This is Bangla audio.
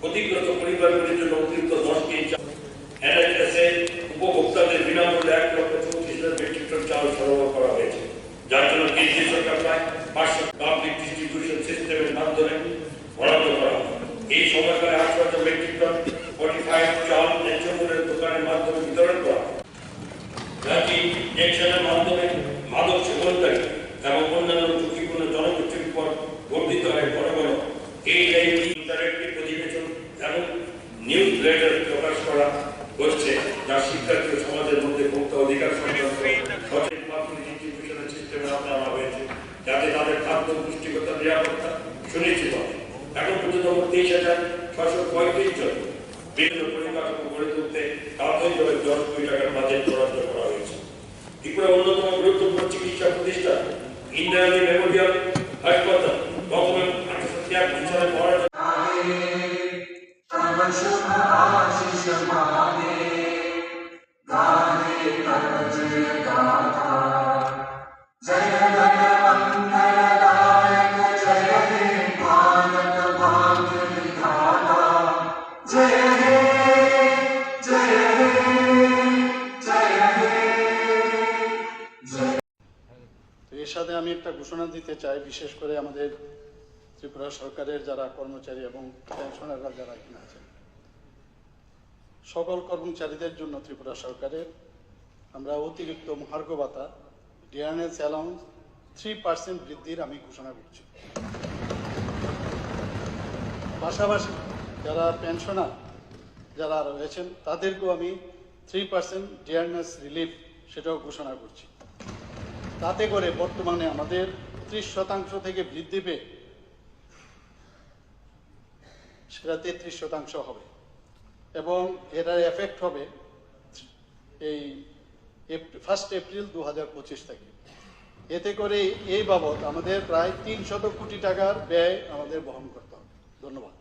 ক্ষতিগ্রস্ত পরিবারগুলির জন্য অতিরিক্ত দশ দিন এনএচএসএ উপভোক্তাদের বিনামূল্যে এক লক্ষ চৌত্রিশ হাজার মেট্রিক টন চাল সরবরাহ করা হয়েছে যার জন্য কেন্দ্রীয় সরকার প্রায় পাঁচশো পাবলিক ডিস্ট্রিবিউশন সিস্টেমের মাধ্যমে বরাদ্দ করা। এই সময়কালে আটশো হাজার মেট্রিক টন ফর্টিফাইড চাল ন্যায্য মূল্যের দোকানের মাধ্যমে বিতরণ করা হয়। নিউজ লেটার প্রকাশ করা হচ্ছে, যা শিক্ষার্থী সমাজের মধ্যে ভোক্তা অধিকার সংক্রান্ত সঠিক ডিস্ট্রিবিউশনের সিস্টেমে আনা হয়েছে, যাতে তাদের খাদ্য, পুষ্টিগত নিরাপত্তা সুনিশ্চিত এখন পর্যন্ত তেইশ হাজার ছশো পঁয়ত্রিশ জন বিভিন্ন পরিকাঠামো গড়ে তুলতে প্রাথমিকভাবে দশ কোটি টাকার বাজেট বরাদ্দ করা হয়েছে। ত্রিপুরা অন্যতম গুরুত্বপূর্ণ চিকিৎসা প্রতিষ্ঠান ইন্দিরাগান্ধী মেমোরিয়াল এর সাথে আমি একটা ঘোষণা দিতে চাই, বিশেষ করে আমাদের ত্রিপুরা সরকারের যারা কর্মচারী এবং পেনশনাররা যারা এখানে আছেন। সকল কর্মচারীদের জন্য ত্রিপুরা সরকারের আমরা অতিরিক্ত মহার্ঘ ভাতা ডিআরএস অ্যালাউন্স থ্রি পার্সেন্ট বৃদ্ধির আমি ঘোষণা করছি। পাশাপাশি যারা পেনশনার যারা রয়েছেন, তাদেরকেও আমি থ্রি পার্সেন্ট ডিআরএস রিলিফ সেটাও ঘোষণা করছি। তাতে করে বর্তমানে আমাদের ত্রিশ শতাংশ থেকে বৃদ্ধি পেয়ে সেটা তেত্রিশ শতাংশ হবে। এবং এটার এফেক্ট হবে এই ফার্স্ট এপ্রিল দু হাজার পঁচিশ থেকে। এতে করে এই বাবদ আমাদের প্রায় তিন শত কোটি টাকার ব্যয় আমাদের বহন করতে হবে। ধন্যবাদ।